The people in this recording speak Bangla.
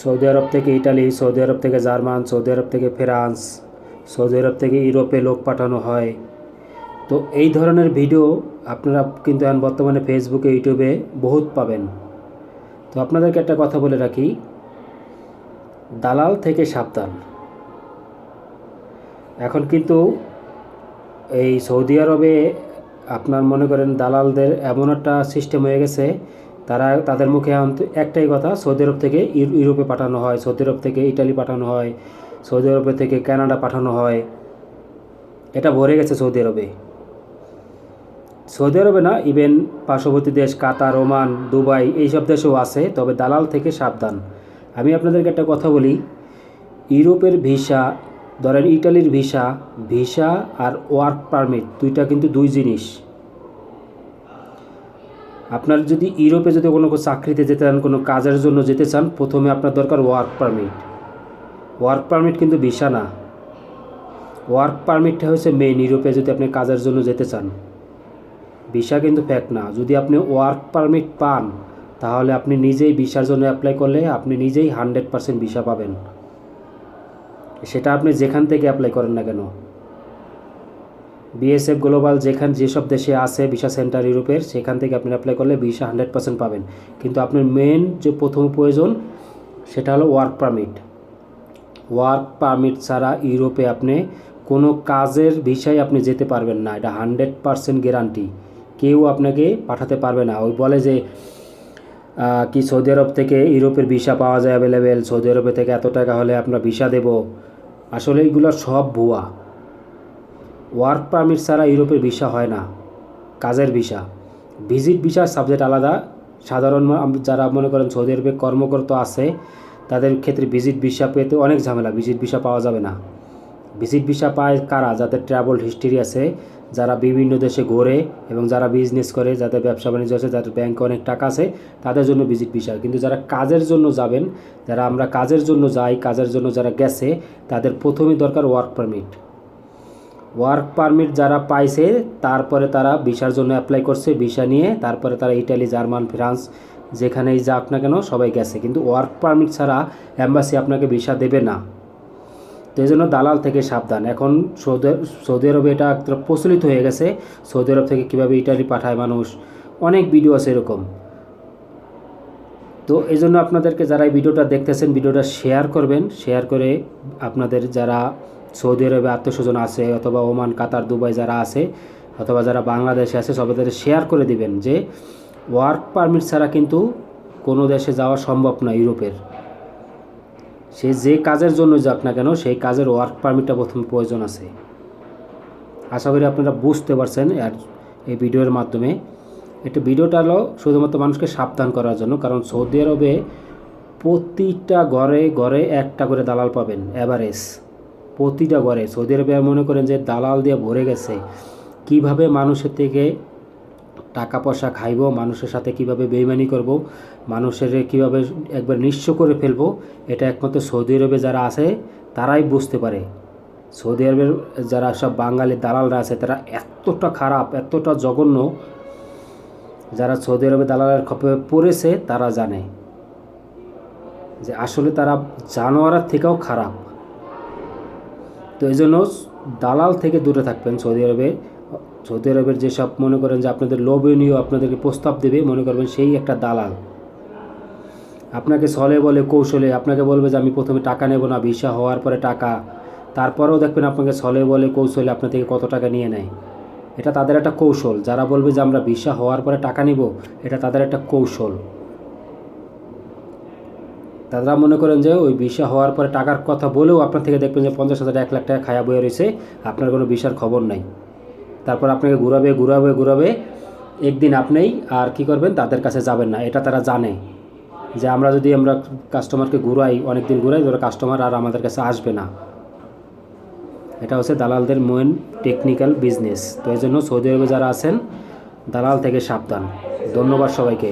সৌদি আরব থেকে ইটালি, সৌদি আরব থেকে জার্মান, সৌদি আরব থেকে ফ্রান্স, সৌদি আরব থেকে ইউরোপে লোক পাঠানো হয়। তো এই ধরনের ভিডিও আপনারা কিন্তু এখন বর্তমানে ফেসবুকে ইউটিউবে বহুত পাবেন। তো আপনাদেরকে একটা কথা বলে রাখি। দালাল থেকে সাবধান। এখন কিন্তু এই সৌদি আরবে আপনার মনে করেন দালালদের এমন একটা সিস্টেম হয়ে গেছে তারা তাদের মুখে একটাই কথা, সৌদি আরব থেকে ইউ- ইউরোপে পাঠানো হয়, সৌদি আরব থেকে ইটালি পাঠানো হয়, সৌদি আরবে থেকে কানাডা পাঠানো হয়। এটা ভরে গেছে সৌদি আরবে। সৌদি আরবে না ইভেন পার্শ্ববর্তী দেশ কাতার, ওমান, দুবাই এইসব দেশেও আছে, তবে দালাল থেকে সাবধান। আমি আপনাদেরকে একটা কথা বলি, ইউরোপের ভিসা, ধরেন ইটালির ভিসা ভিসা আর ওয়ার্ক পারমিট, দুইটা কিন্তু দুই জিনিস। আপনার যদি ইউরোপে যদি কোনো চাকরিতে যেতে চান, কোনো কাজের জন্য যেতে চান, প্রথমে আপনার দরকার ওয়ার্ক পারমিট ওয়ার্ক পারমিট কিন্তু ভিসা না। ওয়ার্ক পারমিটটা হচ্ছে মেন ইউরোপে যদি আপনি কাজের জন্য যেতে চান। ভিসা কিন্তু ফ্যাক্ট না। যদি আপনি ওয়ার্ক পারমিট পান, তাহলে আপনি নিজেই ভিসার জন্য অ্যাপ্লাই করলে আপনি নিজেই হান্ড্রেড পারসেন্ট ভিসা পাবেন। সেটা আপনি যেখান থেকে অ্যাপ্লাই করেন না কেন। বিএসএফ গ্লোবাল যেখান যেসব দেশে আছে ভিসা সেন্টার ইউরোপের, সেখান থেকে আপনি অ্যাপ্লাই করলে ভিসা হান্ড্রেড পার্সেন্ট পাবেন। কিন্তু আপনার মেন যে প্রথম প্রয়োজন, সেটা হলো ওয়ার্ক পারমিট ওয়ার্ক পারমিট ছাড়া ইউরোপে আপনি কোনো কাজের ভিসায় আপনি যেতে পারবেন না। এটা হান্ড্রেড পার্সেন্ট গ্যারান্টি কেউ আপনাকে পাঠাতে পারবে না। ওই বলে যে কি সৌদি আরব থেকে ইউরোপের ভিসা পাওয়া যায় অ্যাভেলেবেল সৌদি আরবে থেকে এত টাকা হলে আপনার ভিসা দেব। আসলে এইগুলো সব ভুয়া। ওয়ার্ক পারমিট ছাড়া ইউরোপের ভিসা হয় না। কাজের ভিসা। ভিজিট ভিসার সাবজেক্ট আলাদা। সাধারণ যারা মনে করেন সৌদি আরবে কর্মকর্তা আছে, তাদের ক্ষেত্রে ভিজিট ভিসা পেতে অনেক ঝামেলা। ভিজিট ভিসা পাওয়া যাবে না। ভিজিট ভিসা পায় কারা? যাদের ট্রাভেল হিস্ট্রি আছে, যারা বিভিন্ন দেশে ঘোরে এবং যারা বিজনেস করে, যাদের ব্যবসা বাণিজ্য আছে, যাদের ব্যাংকে অনেক টাকা আছে, তাদের জন্য ভিজিট ভিসা। কিন্তু যারা কাজের জন্য যাবেন, যারা আমরা কাজের জন্য যাই, কাজের জন্য যারা গেছে, তাদের প্রথমেই দরকার ওয়ার্ক পারমিট। ওয়ার্ক পারমিট যারা পাইছে, তারপরে তারা ভিসার জন্য অ্যাপ্লাই করছে, ভিসা নিয়ে। তারপরে তারা ইটালি, জার্মান, ফ্রান্স, যেখানেই যাক না কেন, সবাই গেছে। কিন্তু ওয়ার্ক পারমিট ছাড়া অ্যাম্বাসি আপনাকে ভিসা দেবে না। তো এই জন্য দালাল থেকে সাবধান। এখন সৌদি সৌদি আরবে এটা একটা প্রচলিত হয়ে গেছে। সৌদি আরব থেকে কীভাবে ইটালি পাঠায় মানুষ? অনেক ভিডিও আছে এরকম। তো এই জন্য আপনাদেরকে যারা এই ভিডিওটা দেখতেছেন, ভিডিওটা শেয়ার করবেন। শেয়ার করে আপনাদের যারা সৌদি আরবে আত্মস্বজন আছে অথবা ওমান, কাতার, দুবাই যারা আছে অথবা যারা বাংলাদেশে আছে সবাই তাদের শেয়ার করে দিবেন যে ওয়ার্ক পারমিট ছাড়া কিন্তু কোনো দেশে যাওয়া সম্ভব না ইউরোপের। সে যে কাজের জন্য যাক না কেন, সেই কাজের ওয়ার্ক পারমিটটা প্রথম প্রয়োজন আছে। আশা করি আপনারা বুঝতে পারছেন আর এই ভিডিওর মাধ্যমে। এটা ভিডিওটা হলো শুধুমাত্র মানুষকে সাবধান করার জন্য, কারণ সৌদি আরবে প্রতিটা ঘরে ঘরে একটা করে দালাল পাবেন অ্যাভারেজ প্রতিটা ঘরে। সৌদি আরবে মনে করেন যে দালাল দিয়ে ভরে গেছে। কীভাবে মানুষের থেকে টাকা পয়সা খাইব, মানুষের সাথে কীভাবে বেইমানি করব, মানুষের কীভাবে একবার নিঃস্ব করে ফেলব, এটা একমাত্র সৌদি আরবে যারা আছে, তারাই বুঝতে পারে। সৌদি আরবের যারা সব বাঙালি দালালরা আছে, তারা এতটা খারাপ, এতটা জঘন্য, যারা সৌদি আরবে দালালের খপে পড়েছে, তারা জানে যে আসলে তারা জানোয়ারের থেকেও খারাপ। তো এই জন্য দালাল থেকে দূরে থাকবেন সৌদি আরবে। সৌদি আরবের যেসব মনে করেন যে আপনাদের লোভনীয় আপনাদেরকে প্রস্তাব দেবে, মনে করবেন সেই একটা দালাল। আপনাকে ছলে বলে কৌশলে, আপনাকে বলবে যে আমি প্রথমে টাকা নেব না, ভিসা হওয়ার পরে টাকা। তারপরেও দেখবেন আপনাকে ছলে বলে কৌশলে আপনার থেকে কত টাকা নিয়ে নেয়। এটা তাদের একটা কৌশল। যারা বলবে যে আমরা ভিসা হওয়ার পরে টাকা নিব, এটা তাদের একটা কৌশল। তারা মনে করেন যে ওই ভিসা হওয়ার পরে টাকার কথা বলেও আপনার থেকে দেখবেন যে পঞ্চাশ হাজার এক লাখ টাকা খায়া বয়ে রয়েছে, আপনার কোনো ভিসার খবর নাই। তারপর আপনাকে ঘুরাবে ঘুরাবে ঘুরাবে, একদিন আপনিই আর কি করবেন, তাদের কাছে যাবেন না। এটা তারা জানে। যে আমরা যদি আমরা কাস্টমারকে ঘুরাই অনেক দিন ঘুরাই ধরো কাস্টমার আর আমাদের কাছে আসবে না। এটা হচ্ছে দালালদের মেন টেকনিক্যাল বিজনেস তো এই জন্য সৌদি আরবে যারা আছেন, দালাল থেকে সাবধান। ধন্যবাদ সবাইকে।